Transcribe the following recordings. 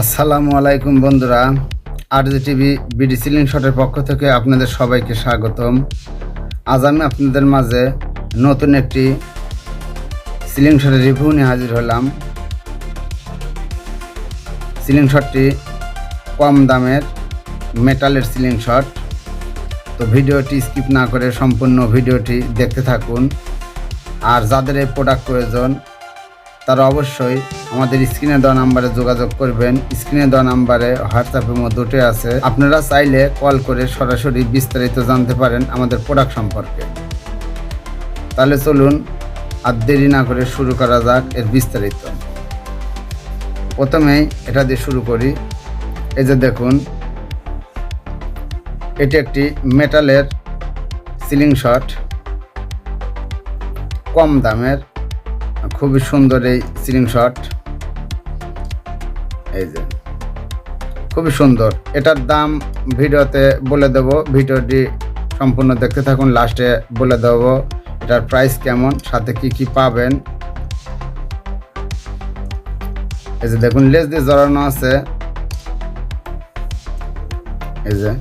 আসসালামু আলাইকুম বন্ধুরা। R G TV BD ceiling শটের পক্ষ থেকে আপনাদের সবাইকে স্বাগতম। আজ আমি আপনাদের মাঝে নতুন একটি সিলিং শটের রিভিউ নিয়ে হাজির হলাম। সিলিং শটটি কম দামের মেটালের সিলিং শট তো ভিডিওটি স্কিপ না করে সম্পূর্ণ ভিডিওটি দেখতে থাকুন। আর যাদের এই প্রোডাক্ট প্রয়োজন তারা অবশ্যই আমাদের স্ক্রিনে দেওয়া নাম্বারে যোগাযোগ করবেন। স্ক্রিনে দেওয়া নাম্বারে হোয়াটসঅ্যাপের মধ্যে উঠে আছে। আপনারা চাইলে কল করে সরাসরি বিস্তারিত জানতে পারেন আমাদের প্রোডাক্ট সম্পর্কে। তাহলে চলুন আর দেরি না করে শুরু করা যাক এর বিস্তারিত। প্রথমেই এটা দিয়ে শুরু করি। এই যে দেখুন, এটি একটি মেটালের সিলিং শট কম দামের খুবই সুন্দর এই সিলিং শট। এই যে। খুবই সুন্দর। এটার দাম ভিডিওতে বলে দেব। ভিডিওটি সম্পূর্ণ দেখতে থাকুন, লাস্টে বলে দেব এটার প্রাইস কেমন, সাথে কি কি পাবেন। এই যে দেখুন, লেজ দিয়ে জড়ানো আছে। এই যে।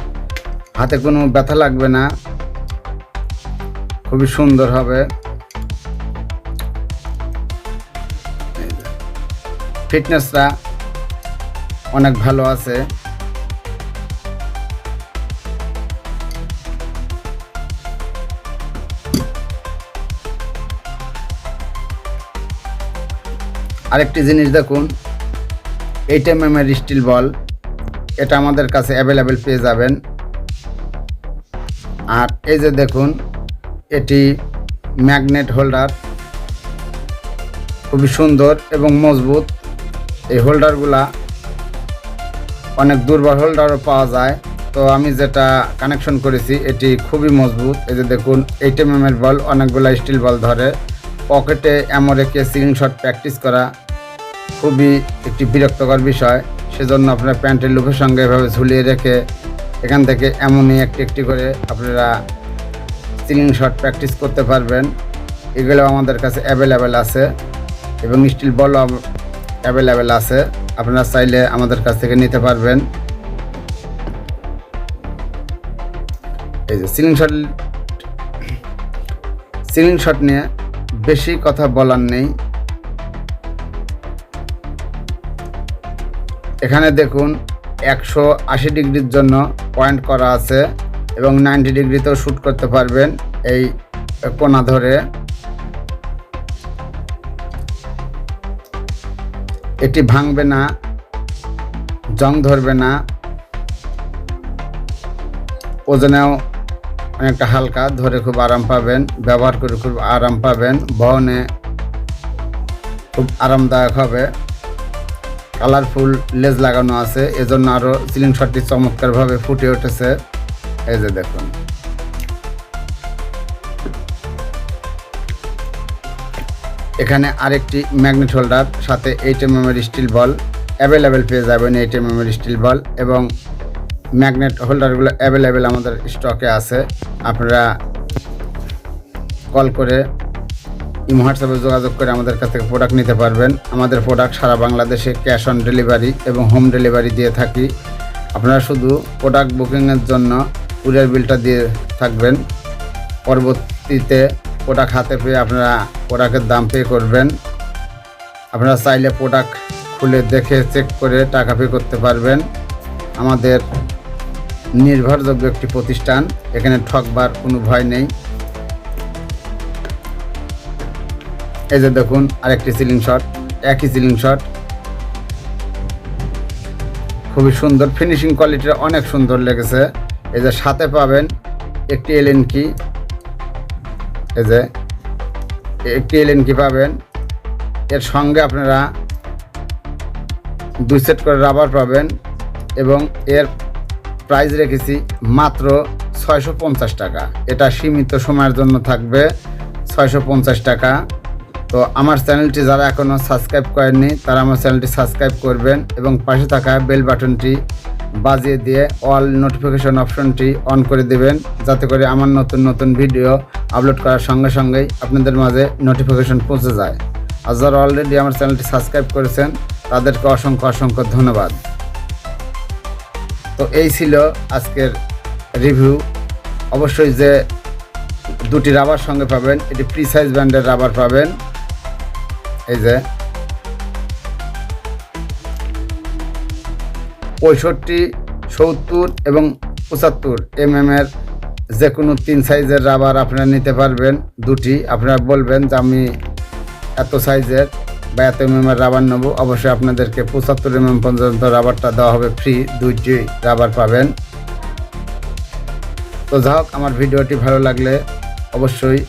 হাতে কোনো ব্যথা লাগবে না। খুবই সুন্দর হবে। ফিটনেসটা অনেক ভালো আছে। আরেকটি জিনিস দেখুন এইট এম এম এর স্টিল বল এটা আমাদের কাছে অ্যাভেলেবেল পেয়ে যাবেন। আর এই যে দেখুন, এটি ম্যাগনেট হোল্ডার খুবই সুন্দর এবং মজবুত। এই হোল্ডারগুলা অনেক দুর্বল হোল্ডারও পাওয়া যায়। তো আমি যেটা কানেকশন করেছি, এটি খুবই মজবুত। এই যে দেখুন এইট এম এর বল অনেকগুলো স্টিল বল ধরে। পকেটে এমন রেখে সিলিং শট প্র্যাকটিস করা খুবই একটি বিরক্তকর বিষয়। সেজন্য আপনার প্যান্টের লুপের সঙ্গে এভাবে ঝুলিয়ে রেখে এখান থেকে এমনই একটি একটি করে আপনারা সিলিং শট প্র্যাকটিস করতে পারবেন। এগুলো আমাদের কাছে অ্যাভেলেবেল আছে এবং স্টিল বলও অ্যাভেলেবেল আছে। আপনারা চাইলে আমাদের কাছ থেকে নিতে পারবেন। এই যে সিলিং শট সিলিং শট নিয়ে বেশি কথা বলার নেই। এখানে দেখুন, একশো আশি ডিগ্রির জন্য পয়েন্ট করা আছে এবং নাইনটি ডিগ্রিতেও শ্যুট করতে পারবেন এই কোনা ধরে। এটি ভাঙবে না, জং ধরবে না, ওজনেও অনেকটা হালকা, ধরে খুব আরাম পাবেন, ব্যবহার করে খুব আরাম পাবেন, বহনে খুব আরামদায়ক হবে। কালারফুল লেজ লাগানো আছে, এজন্য আরও সিলিং শটটি চমৎকারভাবে ফুটে উঠেছে। এই যে দেখুন। এখানে আরেকটি ম্যাগনেট হোল্ডার সাথে এইট এম এর স্টিল বল অ্যাভেলেবেল পেয়ে যাবেন এইট এম এর স্টিল বল এবং ম্যাগনেট হোল্ডারগুলো অ্যাভেলেবেল আমাদের স্টকে আছে। আপনারা কল করে ইমো হোয়াটসঅ্যাপে যোগাযোগ করে আমাদের কাছ থেকে প্রোডাক্ট নিতে পারবেন। আমাদের প্রোডাক্ট সারা বাংলাদেশে ক্যাশ অন ডেলিভারি এবং হোম ডেলিভারি দিয়ে থাকি। আপনারা শুধু প্রোডাক্ট বুকিংয়ের জন্য কুরিয়ার বিলটা দিয়ে থাকবেন। পরবর্তীতে প্রোডাক্ট হাতে পেয়ে আপনারা প্রোডাক্টের দাম পে করবেন। আপনারা চাইলে প্রোডাক্ট খুলে দেখে চেক করে টাকা পে করতে পারবেন। আমাদের নির্ভরযোগ্য একটি প্রতিষ্ঠান, এখানে ঠকবার কোনো ভয় নেই। এই যে দেখুন, আরেকটি সিলিং শট একই সিলিং শট খুবই সুন্দর ফিনিশিং কোয়ালিটিটা অনেক সুন্দর লেগেছে। এই যে সাথে পাবেন একটি এলএন কি এই যে, একটি এলএন কি পাবেন? এর সঙ্গে আপনারা দুই সেট করে রাবার পাবেন এবং এর প্রাইস রেখেছি মাত্র ছয়শো পঞ্চাশ টাকা। এটা সীমিত সময়ের জন্য থাকবে ছয়শো পঞ্চাশ টাকা। তো আমার চ্যানেলটি যারা এখনও সাবস্ক্রাইব করেননি, তারা আমার চ্যানেলটি সাবস্ক্রাইব করবেন এবং পাশে থাকা বেল বাটনটি বাজিয়ে দিয়ে অল নোটিফিকেশন অপশনটি অন করে দেবেন, যাতে করে আমার নতুন নতুন ভিডিও আপলোড করার সঙ্গে সঙ্গেই আপনাদের মাঝে নোটিফিকেশন পৌঁছে যায়। আর যারা অলরেডি আমার চ্যানেলটি সাবস্ক্রাইব করেছেন, তাদেরকে অসংখ্য অসংখ্য ধন্যবাদ। তো এই ছিল আজকের রিভিউ অবশ্যই যে দুটি রাবার সঙ্গে পাবেন, এটি প্রিসাইজ ব্র্যান্ডের রাবার পাবেন। এই যে পঁয়ষট্টি, সত্তর এবং পঁচাত্তর। এম এর যে কোনো তিন সাইজের রাবার আপনারা নিতে পারবেন, দুটি। আপনারা বলবেন যে আমি এত সাইজের বা এত এম এর রাবার নেব। অবশ্যই আপনাদেরকে পঁচাত্তর এম এম পর্যন্ত রাবারটা দেওয়া হবে ফ্রি দুইটি রাবার পাবেন। তো যাই হোক, আমার ভিডিওটি ভালো লাগলে অবশ্যই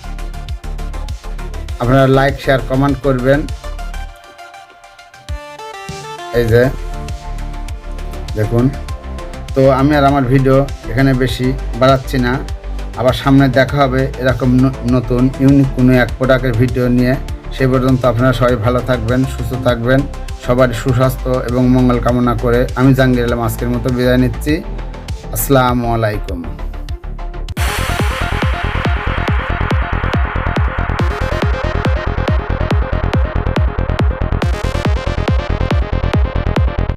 আপনারা লাইক শেয়ার কমেন্ট করবেন। এই যে দেখুন। তো আমি আর আমার ভিডিও এখানে বেশি বাড়াচ্ছি না। আবার সামনে দেখা হবে এরকম নতুন ইউনিক কোনো এক প্রোডাক্টের ভিডিও নিয়ে। সে পর্যন্ত আপনারা সবাই ভালো থাকবেন, সুস্থ থাকবেন, সবার সুস্বাস্থ্য এবং মঙ্গল কামনা করে আমি জাহাঙ্গীর আলম আজকের মতো বিদায় নিচ্ছি। আসসালামু আলাইকুম।